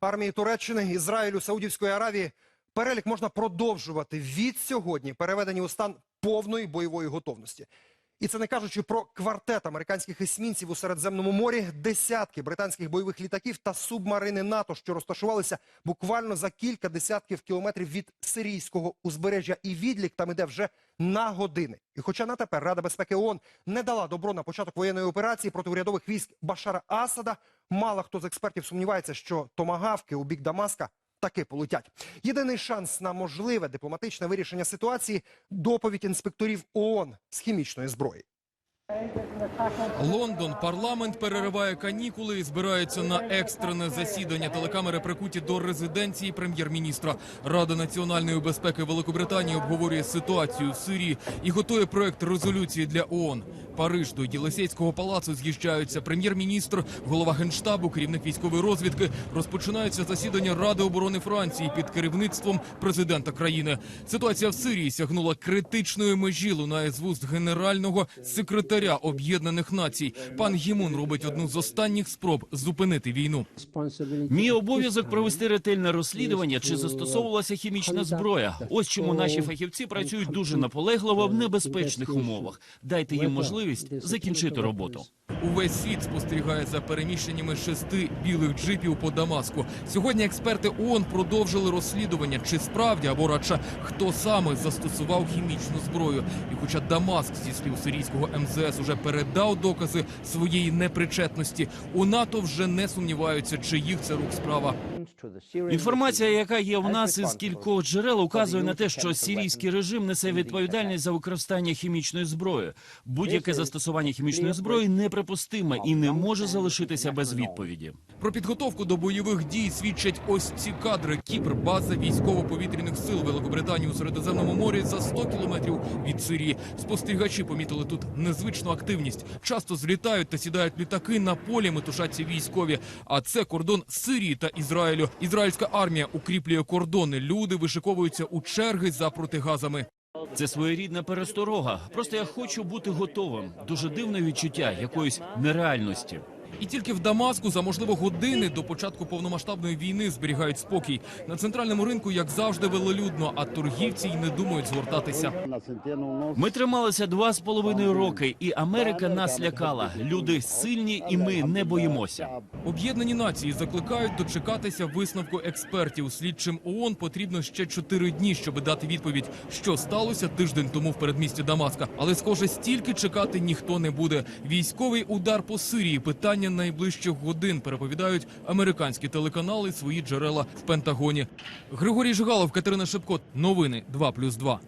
армії Туреччини, Ізраїлю, Саудівської Аравії. Перелік можна продовжувати від сьогодні, переведені у стан повної бойової готовності. І це не кажучи про квартет американських есмінців у Середземному морі, десятки британських бойових літаків та субмарини НАТО, що розташувалися буквально за кілька десятків кілометрів від сирійського узбережжя, і відлік там іде вже на години. І хоча на тепер Рада безпеки ООН не дала добро на початок воєнної операції проти урядових військ Башара Асада, мало хто з експертів сумнівається, що томагавки у бік Дамаска таки полетять. Єдиний шанс на можливе дипломатичне вирішення ситуації доповідь інспекторів ООН з хімічної зброї. Лондон, парламент перериває канікули і збирається на екстрене засідання. Телекамери прикуті до резиденції прем'єр-міністра. Рада національної безпеки Великобританії обговорює ситуацію в Сирії і готує проект резолюції для ООН. Париж до Єлисейського палацу з'їжджаються прем'єр-міністр, голова генштабу, керівник військової розвідки. Розпочинається засідання Ради оборони Франції під керівництвом президента країни. Ситуація в Сирії сягнула критичної межі. Лунає з вуст генерального секретаря Об'єднаних Націй. Пан Гімун робить одну з останніх спроб зупинити війну. Мій обов'язок провести ретельне розслідування, чи застосовувалася хімічна зброя. Ось чому наші фахівці працюють дуже наполегливо в небезпечних умовах. Дайте їм можливість закінчити роботу. Увесь світ спостерігає за переміщеннями шести білих джипів по Дамаску. Сьогодні експерти ООН продовжили розслідування, чи справді або радше хто саме застосував хімічну зброю. І хоча Дамаск зі слів сирійського МЗС уже передав докази своєї непричетності, у НАТО вже не сумніваються, чи їх це рук справа. Інформація, яка є в нас із кількох джерел, указує на те, що сирійський режим несе відповідальність за використання хімічної зброї. Будь-яке застосування хімічної зброї неприпустиме і не може залишитися без відповіді. Про підготовку до бойових дій свідчать ось ці кадри. Кіпр, база військово-повітряних сил Великобританії у Середземному морі за 100 кілометрів від Сирії. Спостерігачі помітили тут незвичну активність. Часто злітають та сідають літаки на полі, метушаться військові. А це кордон Сирії та Ізраїлю. Ізраїльська армія укріплює кордони. Люди вишиковуються у черги за протигазами. Це своєрідна пересторога. Просто я хочу бути готовим. Дуже дивне відчуття якоїсь нереальності. І тільки в Дамаску за можливо години до початку повномасштабної війни зберігають спокій. На центральному ринку, як завжди, велолюдно, а торгівці й не думають згортатися. Ми трималися два з половиною роки, і Америка нас лякала. Люди сильні, і ми не боїмося. Об'єднані нації закликають дочекатися висновку експертів. Слідчим ООН потрібно ще чотири дні, щоб дати відповідь, що сталося тиждень тому в передмісті Дамаска. Але схоже, стільки чекати ніхто не буде. Військовий удар по Сирії питання найближчих годин переповідають американські телеканали свої джерела в Пентагоні. Григорій Жигалов, Катерина Шепко. Новини 2+,2.